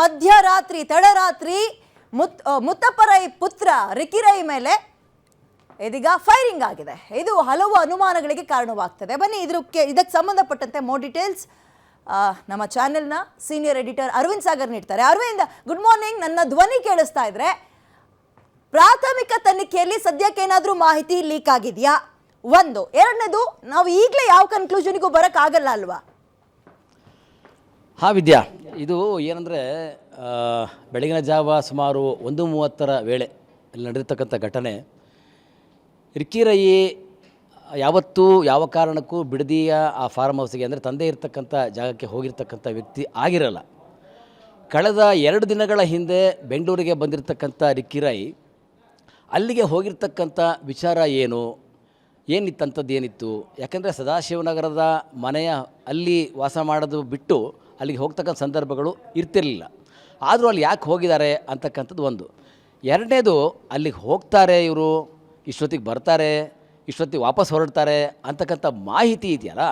ಮಧ್ಯರಾತ್ರಿ, ತಡರಾತ್ರಿ ಮುತ್ ಮುತ್ತಪ್ಪರೈ ಪುತ್ರ ರಿಕಿರೈ ಮೇಲೆ ಇದೀಗ ಫೈರಿಂಗ್ ಆಗಿದೆ. ಇದು ಹಲವು ಅನುಮಾನಗಳಿಗೆ ಕಾರಣವಾಗ್ತದೆ. ಬನ್ನಿ ಇದಕ್ಕೆ ಇದಕ್ಕೆ ಸಂಬಂಧಪಟ್ಟಂತೆ ಮೋರ್ ಡೀಟೇಲ್ಸ್ ನಮ್ಮ ಚಾನೆಲ್ನ ಸೀನಿಯರ್ ಎಡಿಟರ್ ಅರವಿಂದ್ ಸಾಗರ್ ನೀಡ್ತಾರೆ. ಅರವಿಂದ್ ಗುಡ್ ಮಾರ್ನಿಂಗ್ ನನ್ನ ಧ್ವನಿ ಕೇಳಿಸ್ತಾ ಇದ್ರೆ, ಪ್ರಾಥಮಿಕ ತನಿಖೆಯಲ್ಲಿ ಸದ್ಯಕ್ಕೆ ಏನಾದರೂ ಮಾಹಿತಿ ಲೀಕ್ ಆಗಿದೆಯಾ? ಒಂದು. ಎರಡನೇದು, ನಾವು ಈಗಲೇ ಯಾವ ಕನ್ಕ್ಲೂಷನ್ಗೂ ಬರೋಕ್ಕಾಗಲ್ಲ ಅಲ್ವಾ? ಹಾಂ ವಿದ್ಯಾ, ಇದು ಏನಂದರೆ ಬೆಳಗಿನ ಜಾವ ಸುಮಾರು ಒಂದು ಮೂವತ್ತರ ವೇಳೆ ಇಲ್ಲಿ ನಡೆದಿರ್ತಕ್ಕಂಥ ಘಟನೆ. ರಿಕ್ಕಿರಯಿ ಯಾವತ್ತೂ ಯಾವ ಕಾರಣಕ್ಕೂ ಬಿಡದಿಯ ಆ ಫಾರ್ಮ್ ಹೌಸಿಗೆ ಅಂದರೆ ತಂದೆ ಇರ್ತಕ್ಕಂಥ ಜಾಗಕ್ಕೆ ಹೋಗಿರ್ತಕ್ಕಂಥ ವ್ಯಕ್ತಿ ಆಗಿರಲ್ಲ. ಕಳೆದ ಎರಡು ದಿನಗಳ ಹಿಂದೆ ಬೆಂಗಳೂರಿಗೆ ಬಂದಿರತಕ್ಕಂಥ ರಿಕ್ಕಿರೈ ಅಲ್ಲಿಗೆ ಹೋಗಿರ್ತಕ್ಕಂಥ ವಿಚಾರ ಏನು? ಏನಿತ್ತಂಥದ್ದು ಏನಿತ್ತು? ಯಾಕಂದರೆ ಸದಾಶಿವನಗರದ ಮನೆಯ ಅಲ್ಲಿ ವಾಸ ಮಾಡೋದು ಬಿಟ್ಟು ಅಲ್ಲಿಗೆ ಹೋಗ್ತಕ್ಕಂಥ ಸಂದರ್ಭಗಳು ಇರ್ತಿರಲಿಲ್ಲ. ಆದರೂ ಅಲ್ಲಿ ಯಾಕೆ ಹೋಗಿದ್ದಾರೆ ಅಂತಕ್ಕಂಥದ್ದು ಒಂದು. ಎರಡನೇದು, ಅಲ್ಲಿಗೆ ಹೋಗ್ತಾರೆ ಇವರು, ಇಷ್ಟೊತ್ತಿಗೆ ಬರ್ತಾರೆ, ಇಷ್ಟೊತ್ತಿಗೆ ವಾಪಸ್ ಹೊರಡ್ತಾರೆ ಅಂತಕ್ಕಂಥ ಮಾಹಿತಿ ಇದೆಯಲ್ಲ,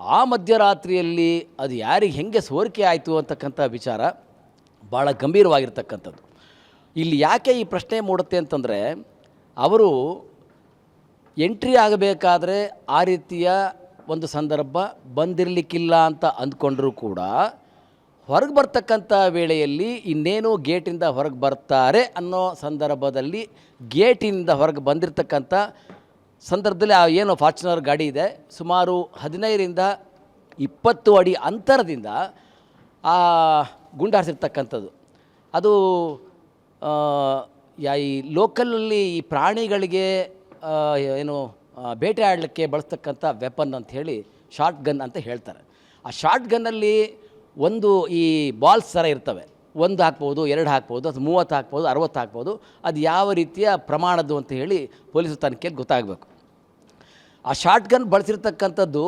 ಆ ಮಧ್ಯರಾತ್ರಿಯಲ್ಲಿ ಅದು ಯಾರಿಗೆ ಹೆಂಗೆ ಸೋರಿಕೆ ಆಯಿತು ಅಂತಕ್ಕಂಥ ವಿಚಾರ ಭಾಳ ಗಂಭೀರವಾಗಿರ್ತಕ್ಕಂಥದ್ದು. ಇಲ್ಲಿ ಯಾಕೆ ಈ ಪ್ರಶ್ನೆ ಮೂಡುತ್ತೆ ಅಂತಂದರೆ, ಅವರು ಎಂಟ್ರಿ ಆಗಬೇಕಾದ್ರೆ ಆ ರೀತಿಯ ಒಂದು ಸಂದರ್ಭ ಬಂದಿರಲಿಕ್ಕಿಲ್ಲ ಅಂತ ಅಂದ್ಕೊಂಡ್ರೂ ಕೂಡ ಹೊರಗೆ ಬರ್ತಕ್ಕಂಥ ವೇಳೆಯಲ್ಲಿ ಇನ್ನೇನು ಗೇಟಿಂದ ಹೊರಗೆ ಬರ್ತಾರೆ ಅನ್ನೋ ಸಂದರ್ಭದಲ್ಲಿ ಗೇಟಿನಿಂದ ಹೊರಗೆ ಬಂದಿರತಕ್ಕಂಥ ಸಂದರ್ಭದಲ್ಲಿ ಆ ಏನು ಫಾರ್ಚುನರ್ ಗಾಡಿ ಇದೆ. ಸುಮಾರು ಹದಿನೈದರಿಂದ ಇಪ್ಪತ್ತು ಅಡಿ ಅಂತರದಿಂದ ಆ ಗುಂಡಾರಿಸಿರ್ತಕ್ಕಂಥದ್ದು. ಅದು ಯಾ ಈ ಲೋಕಲಲ್ಲಿ ಈ ಪ್ರಾಣಿಗಳಿಗೆ ಏನು ಆ, ಬೇಟೆ ಆಡಲಿಕ್ಕೆ ಬಳಸ್ತಕ್ಕಂಥ ವೆಪನ್ ಅಂತ ಹೇಳಿ ಶಾರ್ಟ್ ಗನ್ ಅಂತ ಹೇಳ್ತಾರೆ. ಆ ಶಾರ್ಟ್ ಗನ್ನಲ್ಲಿ ಒಂದು ಈ ಬಾಲ್ಸ್ ಥರ ಇರ್ತವೆ. ಒಂದು ಹಾಕ್ಬೋದು ಎರಡು ಹಾಕ್ಬೋದು ಅದು ಮೂವತ್ತು ಹಾಕ್ಬೋದು ಅರವತ್ತು ಹಾಕ್ಬೋದು ಅದು ಯಾವ ರೀತಿಯ ಪ್ರಮಾಣದ್ದು ಅಂತ ಹೇಳಿ ಪೊಲೀಸ್ ತನಿಖೆ ಗೊತ್ತಾಗಬೇಕು. ಆ ಶಾರ್ಟ್ ಗನ್ ಬಳಸಿರ್ತಕ್ಕಂಥದ್ದು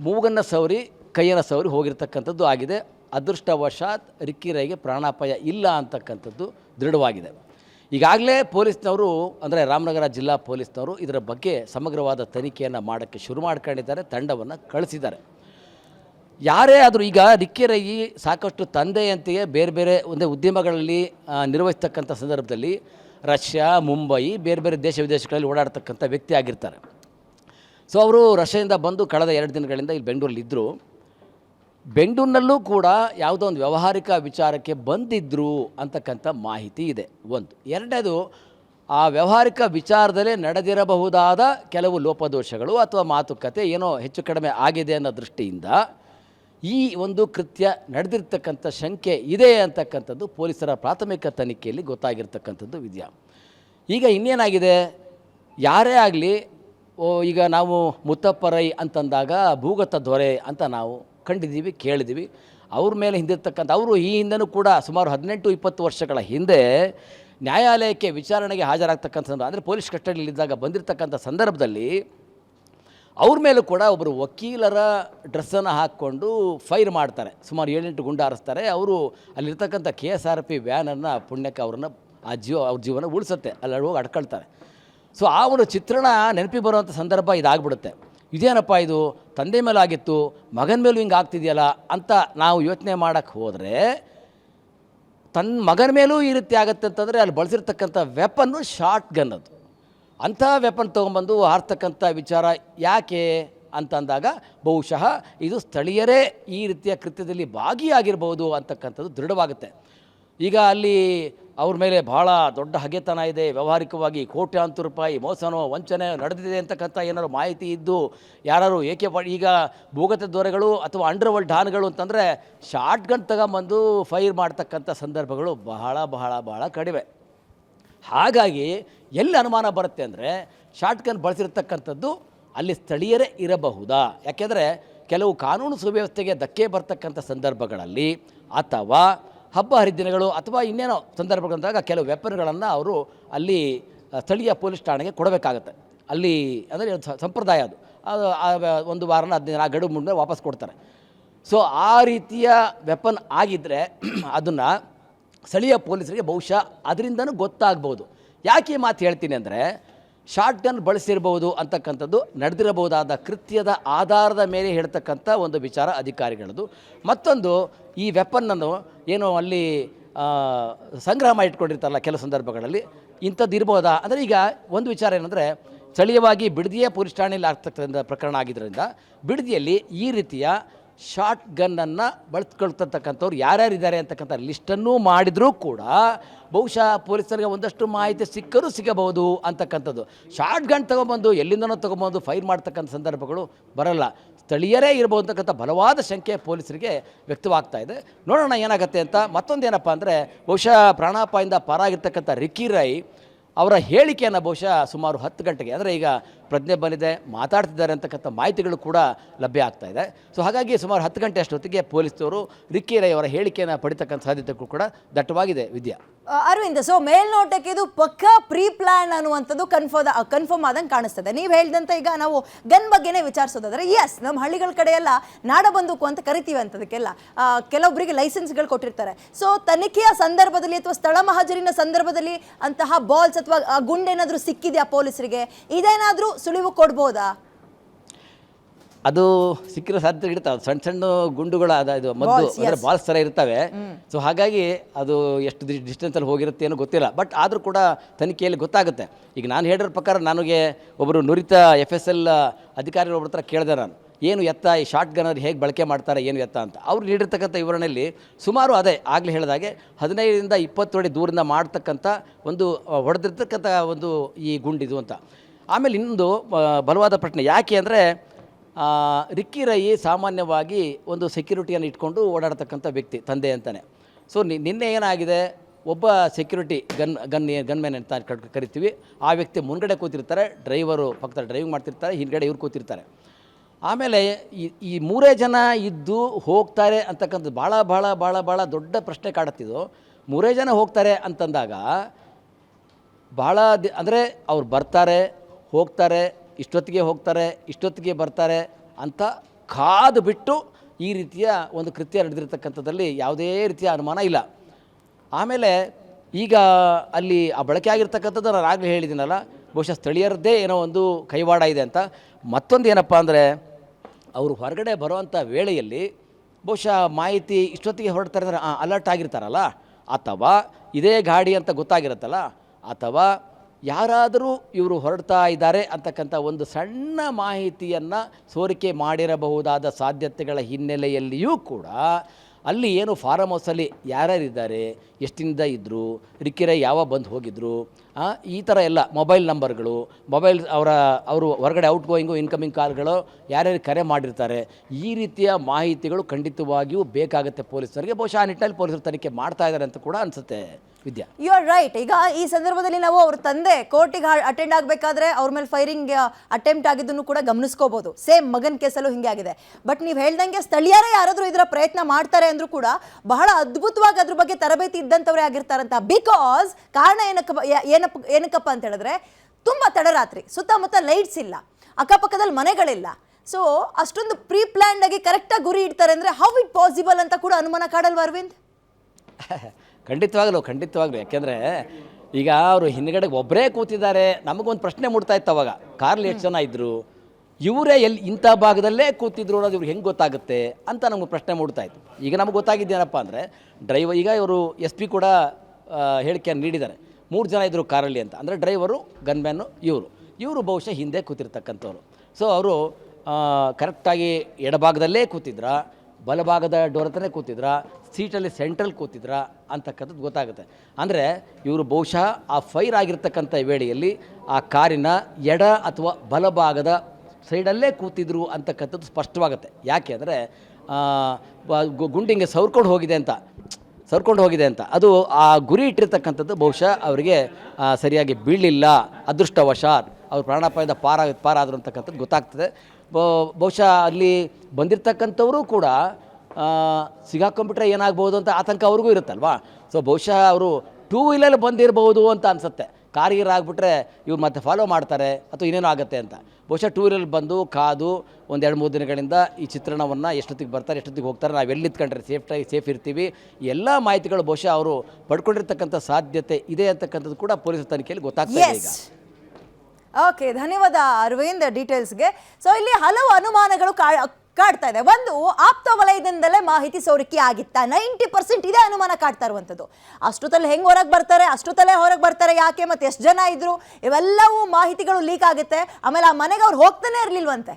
ಮೂಗನ್ನ ಸವರಿ ಕೈಯನ್ನು ಸವರಿ ಹೋಗಿರ್ತಕ್ಕಂಥದ್ದು ಆಗಿದೆ. ಅದೃಷ್ಟವಶಾತ್ ರಿಕ್ಕಿರೈಗೆ ಪ್ರಾಣಾಪಾಯ ಇಲ್ಲ ಅಂತಕ್ಕಂಥದ್ದು ದೃಢವಾಗಿದೆ. ಈಗಾಗಲೇ ಪೊಲೀಸ್ನವರು, ಅಂದರೆ ರಾಮನಗರ ಜಿಲ್ಲಾ ಪೊಲೀಸ್ನವರು ಇದರ ಬಗ್ಗೆ ಸಮಗ್ರವಾದ ತನಿಖೆಯನ್ನು ಮಾಡೋಕ್ಕೆ ಶುರು ಮಾಡ್ಕೊಂಡಿದ್ದಾರೆ, ತಂಡವನ್ನು ಕಳಿಸಿದ್ದಾರೆ. ಯಾರೇ ಆದರೂ ಈಗ ರಿಕ್ಕಿರೈ ಸಾಕಷ್ಟು ತಂದೆಯಂತೆಯೇ ಬೇರೆ ಬೇರೆ ಒಂದೇ ಉದ್ಯಮಗಳಲ್ಲಿ ನಿರ್ವಹಿಸ್ತಕ್ಕಂಥ ಸಂದರ್ಭದಲ್ಲಿ ರಷ್ಯಾ, ಮುಂಬೈ, ಬೇರೆ ಬೇರೆ ದೇಶ ವಿದೇಶಗಳಲ್ಲಿ ಓಡಾಡ್ತಕ್ಕಂಥ ವ್ಯಕ್ತಿ ಆಗಿರ್ತಾರೆ. ಸೊ ಅವರು ರಷ್ಯಾದಿಂದ ಬಂದು ಕಳೆದ ಎರಡು ದಿನಗಳಿಂದ ಇಲ್ಲಿ ಬೆಂಗಳೂರಲ್ಲಿ ಇದ್ದರು ಬೆಂಗಳೂರಿನಲ್ಲೂ ಕೂಡ ಯಾವುದೋ ಒಂದು ವ್ಯಾವಹಾರಿಕ ವಿಚಾರಕ್ಕೆ ಬಂದಿದ್ದರು ಅಂತಕ್ಕಂಥ ಮಾಹಿತಿ ಇದೆ. ಒಂದು. ಎರಡನೇದು, ಆ ವ್ಯಾವಹಾರಿಕ ವಿಚಾರದಲ್ಲೇ ನಡೆದಿರಬಹುದಾದ ಕೆಲವು ಲೋಪದೋಷಗಳು ಅಥವಾ ಮಾತುಕತೆ ಏನೋ ಹೆಚ್ಚು ಕಡಿಮೆ ಆಗಿದೆ ಅನ್ನೋ ದೃಷ್ಟಿಯಿಂದ ಈ ಒಂದು ಕೃತ್ಯ ನಡೆದಿರ್ತಕ್ಕಂಥ ಶಂಕೆ ಇದೆ ಅಂತಕ್ಕಂಥದ್ದು ಪೊಲೀಸರ ಪ್ರಾಥಮಿಕ ತನಿಖೆಯಲ್ಲಿ ಗೊತ್ತಾಗಿರ್ತಕ್ಕಂಥದ್ದು ವಿದ್ಯಾ. ಈಗ ಇನ್ನೇನಾಗಿದೆ? ಯಾರೇ ಆಗಲಿ, ಓ, ಈಗ ನಾವು ಮುತ್ತಪ್ಪರೈ ಅಂತಂದಾಗ ಭೂಗತ ದೊರೆ ಅಂತ ನಾವು ಕಂಡಿದ್ದೀವಿ, ಕೇಳಿದ್ದೀವಿ. ಅವ್ರ ಮೇಲೆ ಹಿಂದಿರ್ತಕ್ಕಂಥ ಅವರು ಈ ಹಿಂದೆನೂ ಕೂಡ ಸುಮಾರು ಹದಿನೆಂಟು ಇಪ್ಪತ್ತು ವರ್ಷಗಳ ಹಿಂದೆ ನ್ಯಾಯಾಲಯಕ್ಕೆ ವಿಚಾರಣೆಗೆ ಹಾಜರಾಗ್ತಕ್ಕಂಥ ಅಂದರೆ ಪೊಲೀಸ್ ಕಸ್ಟಡಿಯಲ್ಲಿದ್ದಾಗ ಬಂದಿರತಕ್ಕಂಥ ಸಂದರ್ಭದಲ್ಲಿ ಅವ್ರ ಮೇಲೂ ಕೂಡ ಒಬ್ಬರು ವಕೀಲರ ಡ್ರೆಸ್ಸನ್ನು ಹಾಕ್ಕೊಂಡು ಫೈರ್ ಮಾಡ್ತಾರೆ. ಸುಮಾರು ಏಳೆಂಟು ಗುಂಡು ಹಾರಿಸ್ತಾರೆ. ಅವರು ಅಲ್ಲಿರ್ತಕ್ಕಂಥ ಕೆ ಎಸ್ ಆರ್ ಪಿ ವ್ಯಾನನ್ನು ಪುಣ್ಯಕ್ಕೆ ಅವ್ರನ್ನ ಆ ಜೀವ ಅವ್ರ ಜೀವನ ಉಳಿಸುತ್ತೆ. ಅಲ್ಲಿ ಹೋಗಿ ಅಡ್ಕೊಳ್ತಾರೆ. ಸೊ, ಆ ಒಂದು ಚಿತ್ರಣ ನೆನಪಿ ಬರುವಂಥ ಸಂದರ್ಭ ಇದಾಗ್ಬಿಡುತ್ತೆ. ಇದೇನಪ್ಪ ಇದು? ತಂದೆ ಮೇಲೆ ಆಗಿತ್ತು ಮಗನ ಮೇಲೂ ಹಿಂಗೆ ಆಗ್ತಿದೆಯಲ್ಲ ಅಂತ ನಾವು ಯೋಚನೆ ಮಾಡೋಕ್ಕೆ ಹೋದರೆ ತನ್ನ ಮಗನ ಮೇಲೂ ಈ ರೀತಿ ಆಗುತ್ತೆ ಅಂತಂದರೆ ಅಲ್ಲಿ ಬಳಸಿರ್ತಕ್ಕಂಥ ವೆಪನ್ನು ಶಾರ್ಟ್ ಗನ್ ಅದು. ಅಂಥ ವೆಪನ್ ತೊಗೊಂಬಂದು ಹಾರ್ತಕ್ಕಂಥ ವಿಚಾರ ಯಾಕೆ ಅಂತಂದಾಗ ಬಹುಶಃ ಇದು ಸ್ಥಳೀಯರೇ ಈ ರೀತಿಯ ಕೃತ್ಯದಲ್ಲಿ ಭಾಗಿಯಾಗಿರ್ಬೋದು ಅಂತಕ್ಕಂಥದ್ದು ದೃಢವಾಗುತ್ತೆ. ಈಗ ಅಲ್ಲಿ ಅವ್ರ ಮೇಲೆ ಭಾಳ ದೊಡ್ಡ ಹಗೆತನ ಇದೆ. ವ್ಯಾವಹಾರಿಕವಾಗಿ ಕೋಟ್ಯಾಂತರ ರೂಪಾಯಿ ಮೋಸನೋ ವಂಚನೆ ನಡೆದಿದೆ ಅಂತಕ್ಕಂಥ ಏನಾದ್ರು ಮಾಹಿತಿ ಇದ್ದು ಯಾರು ಏಕೆ ಈಗ ಭೂಗತ ದೊರೆಗಳು ಅಥವಾ ಅಂಡರ್ ವರ್ಲ್ಡ್ ಡಾನ್ಗಳು ಅಂತಂದರೆ ಶಾರ್ಟ್ ಗನ್ ತಗೊಂಬಂದು ಫೈರ್ ಮಾಡ್ತಕ್ಕಂಥ ಸಂದರ್ಭಗಳು ಬಹಳ ಬಹಳ ಬಹಳ ಕಡಿಮೆ. ಹಾಗಾಗಿ ಎಲ್ಲಿ ಅನುಮಾನ ಬರುತ್ತೆ ಅಂದರೆ ಶಾರ್ಟ್ ಗನ್ ಬಳಸಿರ್ತಕ್ಕಂಥದ್ದು ಅಲ್ಲಿ ಸ್ಥಳೀಯರೇ ಇರಬಹುದಾ? ಯಾಕೆಂದರೆ ಕೆಲವು ಕಾನೂನು ಸುವ್ಯವಸ್ಥೆಗೆ ಧಕ್ಕೆ ಬರ್ತಕ್ಕಂಥ ಸಂದರ್ಭಗಳಲ್ಲಿ ಅಥವಾ ಹಬ್ಬ ಹರಿದಿನಗಳು ಅಥವಾ ಇನ್ನೇನೋ ಸಂದರ್ಭಗಳಂದಾಗ ಕೆಲವು ವೆಪನ್ಗಳನ್ನು ಅವರು ಅಲ್ಲಿ ಸ್ಥಳೀಯ ಪೊಲೀಸ್ ಠಾಣೆಗೆ ಕೊಡಬೇಕಾಗತ್ತೆ. ಅಲ್ಲಿ ಅಂದರೆ ಸಂಪ್ರದಾಯ ಅದು. ಒಂದು ವಾರನ ಹದಿನೈದು ಆ ಗಡುವು ಮುಂದೆ ವಾಪಸ್ ಕೊಡ್ತಾರೆ. ಸೊ ಆ ರೀತಿಯ ವೆಪನ್ ಆಗಿದ್ದರೆ ಅದನ್ನು ಸ್ಥಳೀಯ ಪೊಲೀಸರಿಗೆ ಬಹುಶಃ ಅದರಿಂದನೂ ಗೊತ್ತಾಗ್ಬೋದು. ಯಾಕೆ ಈ ಮಾತು ಹೇಳ್ತೀನಿ ಅಂದರೆ, ಶಾರ್ಟ್ ಗನ್ ಬಳಸಿರ್ಬೋದು ಅಂತಕ್ಕಂಥದ್ದು ನಡೆದಿರಬಹುದಾದ ಕೃತ್ಯದ ಆಧಾರದ ಮೇಲೆ ಹೇಳ್ತಕ್ಕಂಥ ಒಂದು ವಿಚಾರ ಅಧಿಕಾರಿಗಳದು ಮತ್ತೊಂದು, ಈ ವೆಪನ್ನನ್ನು ಏನು ಅಲ್ಲಿ ಸಂಗ್ರಹ ಮಾಡಿ ಇಟ್ಕೊಂಡಿರ್ತಾರಲ್ಲ ಕೆಲವು ಸಂದರ್ಭಗಳಲ್ಲಿ, ಇಂಥದ್ದು ಇರ್ಬೋದಾ? ಅಂದರೆ ಈಗ ಒಂದು ವಿಚಾರ ಏನಂದರೆ, ಸ್ಥಳೀಯವಾಗಿ ಬಿಡದಿಯೇ ಪೊಲೀಸ್ ಠಾಣೆಯಲ್ಲಿ ಆಗ್ತಕ್ಕಂಥ ಪ್ರಕರಣ ಆಗಿದ್ದರಿಂದ, ಬಿಡದಿಯಲ್ಲಿ ಈ ರೀತಿಯ ಶಾರ್ಟ್ ಗನ್ನನ್ನು ಬಳಸ್ಕೊಳ್ತಕ್ಕಂಥವ್ರು ಯಾರ್ಯಾರಿದ್ದಾರೆ ಅಂತಕ್ಕಂಥ ಲಿಸ್ಟನ್ನು ಮಾಡಿದರೂ ಕೂಡ ಬಹುಶಃ ಪೊಲೀಸರಿಗೆ ಒಂದಷ್ಟು ಮಾಹಿತಿ ಸಿಕ್ಕರೂ ಸಿಗಬಹುದು ಅಂತಕ್ಕಂಥದ್ದು. ಶಾರ್ಟ್ ಗನ್ ತೊಗೊಂಬಂದು ಎಲ್ಲಿಂದನೋ ತೊಗೊಂಬಂದು ಫೈರ್ ಮಾಡ್ತಕ್ಕಂಥ ಸಂದರ್ಭಗಳು ಬರಲ್ಲ. ಸ್ಥಳೀಯರೇ ಇರ್ಬೋದು ಅಂತಕ್ಕಂಥ ಬಲವಾದ ಶಂಕೆ ಪೊಲೀಸರಿಗೆ ವ್ಯಕ್ತವಾಗ್ತಾ ಇದೆ. ನೋಡೋಣ ಏನಾಗುತ್ತೆ ಅಂತ ಮತ್ತೊಂದು ಏನಪ್ಪ ಅಂದರೆ ಬಹುಶಃ ಪ್ರಾಣಾಪಾಯದಿಂದ ಪಾರಾಗಿರ್ತಕ್ಕಂಥ ರಿಕ್ಕಿ ರೈ ಅವರ ಹೇಳಿಕೆಯನ್ನು ಬಹುಶಃ ಸುಮಾರು ಹತ್ತು ಗಂಟೆಗೆ, ಅಂದರೆ ಈಗ ಪ್ರಜ್ಞೆ ಬಂದಿದೆ ಮಾತಾಡ್ತಿದ್ದಾರೆ ಅಂತಕ್ಕಂಥ ಮಾಹಿತಿಗಳು ಕೂಡ ಲಭ್ಯ ಆಗ್ತಾ ಇದೆ. ಸೊ ಹಾಗಾಗಿ ಸುಮಾರು ಹತ್ತು ಗಂಟೆ ಅಷ್ಟೊತ್ತಿಗೆ ಪೊಲೀಸರು ರಿಕ್ಕಿ ರೈ ಅವರ ಹೇಳಿಕೆಯನ್ನು ಪಡಿತಕ್ಕಂಥ ಸಾಧ್ಯತೆಗಳು ಕೂಡ ದಟ್ಟವಾಗಿದೆ. ವಿದ್ಯಾ. ಅರವಿಂದ ಸೊ ಮೇಲ್ನೋಟಕ್ಕೆ ಇದು ಪಕ್ಕಾ ಪ್ರೀ ಪ್ಲಾನ್ ಅನ್ನುವಂಥದ್ದು ಕನ್ಫರ್ಮ್ ಕನ್ಫರ್ಮ್ ಆದಂಗೆ ಕಾಣಿಸ್ತದೆ. ನೀವು ಹೇಳ್ದಂತ ಈಗ ನಾವು ಗನ್ ಬಗ್ಗೆನೇ ವಿಚಾರಿಸೋದಾದ್ರೆ ಎಸ್ ನಮ್ಮ ಹಳ್ಳಿಗಳ ಕಡೆ ನಾಡ ಬಂದುಕು ಅಂತ ಕರಿತೀವಿ ಅಂತದಕ್ಕೆಲ್ಲ. ಕೆಲವೊಬ್ಬರಿಗೆ ಲೈಸೆನ್ಸ್ಗಳು ಕೊಟ್ಟಿರ್ತಾರೆ. ಸೊ ತನಿಖೆಯ ಸಂದರ್ಭದಲ್ಲಿ ಅಥವಾ ಸ್ಥಳ ಮಹಾಜರಿನ ಸಂದರ್ಭದಲ್ಲಿ ಅಂತಹ ಬಾಲ್ಸ್ ಅಥವಾ ಗುಂಡೇನಾದರೂ ಸಿಕ್ಕಿದೆಯಾ ಪೊಲೀಸರಿಗೆ? ಇದೇನಾದರೂ ಸುಳಿವು ಕೊಡ್ಬೋದಾ? ಅದು ಸಿಕ್ಕಿರೋ ಸಾಧ್ಯತೆ ಇರ್ತಾವೆ ಸಣ್ಣ ಸಣ್ಣ ಗುಂಡುಗಳಾದ ಇದು ಮದ್ದು ಅಂದರೆ. ಬಾಲ್ಸ್ ಥರ ಇರ್ತವೆ. ಸೊ ಹಾಗಾಗಿ ಅದು ಎಷ್ಟು ಡಿಸ್ಟೆನ್ಸಲ್ಲಿ ಹೋಗಿರುತ್ತೆ ಏನೋ ಗೊತ್ತಿಲ್ಲ. ಬಟ್ ಆದರೂ ಕೂಡ ತನಿಖೆಯಲ್ಲಿ ಗೊತ್ತಾಗುತ್ತೆ. ಈಗ ನಾನು ಹೇಳಿರೋ ಪ್ರಕಾರ ನನಗೆ ಒಬ್ಬರು ನುರಿತ ಎಫ್ ಎಸ್ ಎಲ್ ಅಧಿಕಾರಿಗಳು ಒಬ್ಬರ ಹತ್ರ ಕೇಳಿದೆ ನಾನು. ಏನು ಎತ್ತ ಈ ಶಾರ್ಟ್ ಗನ್ನರ್ ಹೇಗೆ ಬಳಕೆ ಮಾಡ್ತಾರೆ ಏನು ಎತ್ತ ಅಂತ. ಅವ್ರು ನೀಡಿರ್ತಕ್ಕಂಥ ವಿವರಣೆಯಲ್ಲಿ ಸುಮಾರು ಅದೇ ಆಗಲೇ ಹೇಳಿದಾಗೆ ಹದಿನೈದರಿಂದ ಇಪ್ಪತ್ತು ಅಡಿ ದೂರದಿಂದ ಮಾಡ್ತಕ್ಕಂಥ ಒಂದು ಹೊಡೆದಿರ್ತಕ್ಕಂಥ ಒಂದು ಈ ಗುಂಡಿದು ಅಂತ. ಆಮೇಲೆ ಇನ್ನೊಂದು ಬಲವಾದ ಪ್ರಶ್ನೆ. ಯಾಕೆ ಅಂದರೆ ರಿಕ್ಕಿ ರೈ ಸಾಮಾನ್ಯವಾಗಿ ಒಂದು ಸೆಕ್ಯೂರಿಟಿಯನ್ನು ಇಟ್ಕೊಂಡು ಓಡಾಡ್ತಕ್ಕಂಥ ವ್ಯಕ್ತಿ, ತಂದೆ ಅಂತಾನೆ. ಸೊ ನಿನ್ನೆ ಏನಾಗಿದೆ? ಒಬ್ಬ ಸೆಕ್ಯೂರಿಟಿ ಗನ್ ಗನ್ ಗನ್ಮ್ಯಾನ್ ಅಂತ ಕರಿತೀವಿ. ಆ ವ್ಯಕ್ತಿ ಮುಂದ್ಗಡೆ ಕೂತಿರ್ತಾರೆ, ಡ್ರೈವರು ಪಕ್ಕದ ಡ್ರೈವಿಂಗ್ ಮಾಡ್ತಿರ್ತಾರೆ, ಹಿಂದ್ಗಡೆ ಇವ್ರು ಕೂತಿರ್ತಾರೆ. ಆಮೇಲೆ ಈ ಈ ಮೂರೇ ಜನ ಇದ್ದು ಹೋಗ್ತಾರೆ ಅಂತಕ್ಕಂಥದ್ದು ಭಾಳ ಭಾಳ ಭಾಳ ಭಾಳ ದೊಡ್ಡ ಪ್ರಶ್ನೆ ಕಾಡುತ್ತಿದ್ದು. ಮೂರೇ ಜನ ಹೋಗ್ತಾರೆ ಅಂತಂದಾಗ, ಭಾಳ ದಿ, ಅಂದರೆ ಅವ್ರು ಬರ್ತಾರೆ ಹೋಗ್ತಾರೆ, ಇಷ್ಟೊತ್ತಿಗೆ ಹೋಗ್ತಾರೆ, ಇಷ್ಟೊತ್ತಿಗೆ ಬರ್ತಾರೆ ಅಂತ ಕಾದು ಬಿಟ್ಟು ಈ ರೀತಿಯ ಒಂದು ಕೃತ್ಯ ನಡೆದಿರ್ತಕ್ಕಂಥದ್ದಲ್ಲಿ ಯಾವುದೇ ರೀತಿಯ ಅನುಮಾನ ಇಲ್ಲ. ಆಮೇಲೆ ಈಗ ಅಲ್ಲಿ ಆ ಬಳಕೆ ಆಗಿರ್ತಕ್ಕಂಥದ್ದು ನಾನು ಆಗಲೇ ಹೇಳಿದ್ದೀನಲ್ಲ, ಬಹುಶಃ ಸ್ಥಳೀಯರದ್ದೇ ಏನೋ ಒಂದು ಕೈವಾಡ ಇದೆ ಅಂತ. ಮತ್ತೊಂದು ಏನಪ್ಪ ಅಂದರೆ, ಅವರು ಹೊರಗಡೆ ಬರುವಂಥ ವೇಳೆಯಲ್ಲಿ ಬಹುಶಃ ಮಾಹಿತಿ ಇಷ್ಟೊತ್ತಿಗೆ ಹೊರಡ್ತಾರೆ ಅಂದರೆ ಅಲರ್ಟ್ ಆಗಿರ್ತಾರಲ್ಲ, ಅಥವಾ ಇದೇ ಗಾಡಿ ಅಂತ ಗೊತ್ತಾಗಿರುತ್ತಲ್ಲ, ಅಥವಾ ಯಾರಾದರೂ ಇವರು ಹೊರಡ್ತಾ ಇದ್ದಾರೆ ಅಂತಕ್ಕಂಥ ಒಂದು ಸಣ್ಣ ಮಾಹಿತಿಯನ್ನು ಸೋರಿಕೆ ಮಾಡಿರಬಹುದಾದ ಸಾಧ್ಯತೆಗಳ ಹಿನ್ನೆಲೆಯಲ್ಲಿಯೂ ಕೂಡ ಅಲ್ಲಿ ಏನು ಫಾರಮ್ ಹೌಸಲ್ಲಿ ಯಾರ್ಯಾರಿದ್ದಾರೆ ಎಷ್ಟಿಂದ ಇದ್ದರು ರಿಕ್ಕಿರ ಯಾವ ಬಂದು ಹೋಗಿದ್ರು ಈ ಥರ ಎಲ್ಲ ಮೊಬೈಲ್ ನಂಬರ್ಗಳು, ಮೊಬೈಲ್ ಅವರ, ಅವರು ಹೊರಗಡೆ ಔಟ್ ಗೋಯಿಂಗು ಇನ್ಕಮಿಂಗ್ ಕಾಲ್ಗಳು ಯಾರ್ಯಾರು ಕರೆ ಮಾಡಿರ್ತಾರೆ, ಈ ರೀತಿಯ ಮಾಹಿತಿಗಳು ಖಂಡಿತವಾಗಿಯೂ ಬೇಕಾಗುತ್ತೆ ಪೊಲೀಸರಿಗೆ. ಬಹುಶಃ ಆ ನಿಟ್ಟಿನಲ್ಲಿ ಪೊಲೀಸರು ತನಿಖೆ ಮಾಡ್ತಾ ಇದ್ದಾರೆ ಅಂತ ಕೂಡ ಅನಿಸುತ್ತೆ. ವಿದ್ಯಾ. ಯು ಆರ್ ರೈಟ್ ಈಗ ಈ ಸಂದರ್ಭದಲ್ಲಿ ನಾವು ಅವ್ರ ತಂದೆ ಕೋರ್ಟಿಗೆ ಅಟೆಂಡ್ ಆಗಬೇಕಾದ್ರೆ ಅವ್ರ ಮೇಲೆ ಫೈರಿಂಗ್ ಅಟೆಂಪ್ಟ್ ಆಗಿದ್ದನ್ನು ಕೂಡ ಗಮನಿಸ್ಕೋಬಹುದು ಸೇಮ್ ಮಗನ್ ಕೇಸಲ್ಲೂ ಹಿಂಗೆ ಆಗಿದೆ. ಬಟ್ ನೀವು ಹೇಳ್ದಂಗೆ ಸ್ಥಳೀಯರೇ ಯಾರಾದರೂ ಇದರ ಪ್ರಯತ್ನ ಮಾಡ್ತಾರೆ ಅಂದ್ರೂ ಕೂಡ ಬಹಳ ಅದ್ಭುತವಾಗಿ ಅದ್ರ ಬಗ್ಗೆ ತರಬೇತಿ ಇದ್ದಂಥವ್ರೆ ಆಗಿರ್ತಾರಂತ. ಬಿಕಾಸ್ ಕಾರಣ ಏನಕ್ಕಪ್ಪ ಏನಪ್ಪ ಏನಕ್ಕಪ್ಪ ಅಂತ ಹೇಳಿದ್ರೆ ತುಂಬ ತಡರಾತ್ರಿ. ಸುತ್ತಮುತ್ತ ಲೈಟ್ಸ್ ಇಲ್ಲ. ಅಕ್ಕಪಕ್ಕದಲ್ಲಿ ಮನೆಗಳಿಲ್ಲ. ಸೊ ಅಷ್ಟೊಂದು ಪ್ರೀ ಪ್ಲ್ಯಾಂಡ್ ಆಗಿ ಕರೆಕ್ಟಾಗಿ ಗುರಿ ಇಡ್ತಾರೆ ಅಂದರೆ ಹೌ ಇಟ್ ಪಾಸಿಬಲ್ ಅಂತ ಕೂಡ ಅನುಮಾನ ಕಾಡಲ್ವ ಅರವಿಂದ್? ಖಂಡಿತವಾಗ್ಲೂ ಖಂಡಿತವಾಗ್ಲೂ. ಯಾಕೆಂದರೆ ಈಗ ಅವರು ಹಿಂದ್ಗಡೆ ಒಬ್ಬರೇ ಕೂತಿದ್ದಾರೆ, ನಮಗೊಂದು ಪ್ರಶ್ನೆ ಮೂಡ್ತಾ ಇತ್ತು ಅವಾಗ. ಕಾರ್ಲಿ ಎಷ್ಟು ಜನ ಇದ್ದರು ಇವರೇ ಎಲ್ಲಿ ಇಂಥ ಭಾಗದಲ್ಲೇ ಕೂತಿದ್ರು ಅನ್ನೋದು ಇವ್ರು ಹೆಂಗೆ ಗೊತ್ತಾಗುತ್ತೆ ಅಂತ ನಮಗೆ ಪ್ರಶ್ನೆ ಮೂಡ್ತಾ ಇತ್ತು. ಈಗ ನಮ್ಗೆ ಗೊತ್ತಾಗಿದ್ದೇನಪ್ಪ ಅಂದರೆ ಡ್ರೈವರ್ ಈಗ ಇವರು ಎಸ್ ಪಿ ಕೂಡ ಹೇಳಿಕೆಯನ್ನು ನೀಡಿದ್ದಾರೆ. ಮೂರು ಜನ ಇದ್ದರು ಕಾರಲ್ಲಿ ಅಂತ. ಅಂದರೆ ಡ್ರೈವರು ಗನ್ಮ್ಯಾನು ಇವರು. ಇವರು ಬಹುಶಃ ಹಿಂದೆ ಕೂತಿರ್ತಕ್ಕಂಥವ್ರು. ಸೊ ಅವರು ಕರೆಕ್ಟಾಗಿ ಎಡಭಾಗದಲ್ಲೇ ಕೂತಿದ್ರ? ಬಲಭಾಗದ ಡೋರ್ ಹತ್ರನೇ ಕೂತಿದ್ರ ಸೀಟಲ್ಲಿ ಸೆಂಟ್ರಲ್ ಕೂತಿದ್ರ ಅಂತಕ್ಕಂಥದ್ದು ಗೊತ್ತಾಗುತ್ತೆ. ಅಂದರೆ ಇವರು ಬಹುಶಃ ಆ ಫೈರ್ ಆಗಿರ್ತಕ್ಕಂಥ ವೇಳೆಯಲ್ಲಿ ಆ ಕಾರಿನ ಎಡ ಅಥವಾ ಬಲಭಾಗದ ಸೈಡಲ್ಲೇ ಕೂತಿದ್ರು ಅಂತಕ್ಕಂಥದ್ದು ಸ್ಪಷ್ಟವಾಗುತ್ತೆ. ಯಾಕೆ ಅಂದರೆ ಗುಂಡಿಂಗೆ ಸವರ್ಕೊಂಡು ಹೋಗಿದೆ ಅಂತ. ಸರ್ಕೊಂಡು ಹೋಗಿದೆ ಅಂತ. ಅದು ಆ ಗುರಿ ಇಟ್ಟಿರ್ತಕ್ಕಂಥದ್ದು ಬಹುಶಃ ಅವರಿಗೆ ಸರಿಯಾಗಿ ಬೀಳಲಿಲ್ಲ, ಅದೃಷ್ಟವಶಾತ್. ಅವ್ರು ಪ್ರಾಣಾಪಾಯದ ಪಾರ ಪಾರಾದರು ಅಂತಕ್ಕಂಥದ್ದು ಗೊತ್ತಾಗ್ತದೆ. ಬಹುಶಃ ಅಲ್ಲಿ ಬಂದಿರತಕ್ಕಂಥವರು ಕೂಡ ಸಿಗಾಕೊಂಬಿಟ್ರೆ ಸಿಗಾಕೊಂಡ್ಬಿಟ್ರೆ ಏನಾಗ್ಬೋದು ಅಂತ ಆತಂಕ ಅವ್ರಿಗೂ ಇರುತ್ತಲ್ವಾ? ಸೊ ಬಹುಶಃ ಅವರು ಟೂ ವೀಲಲ್ಲಿ ಬಂದಿರಬಹುದು ಅಂತ ಅನಿಸುತ್ತೆ. ಗೀರ್ ಆಗಿಬಿಟ್ರೆ ಇವ್ರು ಮತ್ತೆ ಫಾಲೋ ಮಾಡ್ತಾರೆ ಅಥವಾ ಇನ್ನೇನೋ ಆಗುತ್ತೆ ಅಂತ. ಬಹುಶಃ ಟೂ ವೀಲರ್ ಬಂದು ಕಾದು ಒಂದು ಎರಡು ಮೂರು ದಿನಗಳಿಂದ ಈ ಚಿತ್ರಣವನ್ನು ಎಷ್ಟೊತ್ತಿಗೆ ಬರ್ತಾರೆ ಎಷ್ಟೊತ್ತಿಗೆ ಹೋಗ್ತಾರೆ ನಾವು ಎಲ್ಲಿ ನಿಂತ್ಕೊಂಡ್ರೆ ಸೇಫ್ಟಾಗಿ ಸೇಫ್ ಇರ್ತೀವಿ. ಎಲ್ಲ ಮಾಹಿತಿಗಳು ಬಹುಶಃ ಅವರು ಪಡ್ಕೊಂಡಿರ್ತಕ್ಕಂಥ ಸಾಧ್ಯತೆ ಇದೆ ಅಂತಕ್ಕಂಥದ್ದು ಕೂಡ ಪೊಲೀಸ್ ತನಿಖೆಯಲ್ಲಿ ಗೊತ್ತಾಗ್ತದೆ ಈಗ. ಓಕೆ ಧನ್ಯವಾದ ಅರವಿಂದ್ ಡೀಟೇಲ್ಸ್ಗೆ ಸೊ ಇಲ್ಲಿ ಹಲವು ಅನುಮಾನಗಳು ಕಾ, ಕಾಡ್ತಾ ಇದೆ. ಒಂದು, ಆಪ್ತ ವಲಯದಿಂದಲೇ ಮಾಹಿತಿ ಸೋರಿಕೆ ಆಗಿತ್ತ? ನೈಂಟಿ ಪರ್ಸೆಂಟ್ ಇದೇ ಅನುಮಾನ ಕಾಡ್ತಾ ಇರುವಂಥದ್ದು. ಅಷ್ಟೊತ್ತಲ್ಲಿ ಹೆಂಗೆ ಹೊರಗೆ ಬರ್ತಾರೆ? ಅಷ್ಟೊತ್ತಲ್ಲೇ ಹೊರಗೆ ಬರ್ತಾರೆ ಯಾಕೆ? ಮತ್ತೆ ಎಷ್ಟು ಜನ ಇದ್ರು? ಇವೆಲ್ಲವೂ ಮಾಹಿತಿಗಳು ಲೀಕ್ ಆಗುತ್ತೆ. ಆಮೇಲೆ ಆ ಮನೆಗೆ ಅವ್ರು ಹೋಗ್ತಾನೆ ಇರ್ಲಿಲ್ವಂತೆ.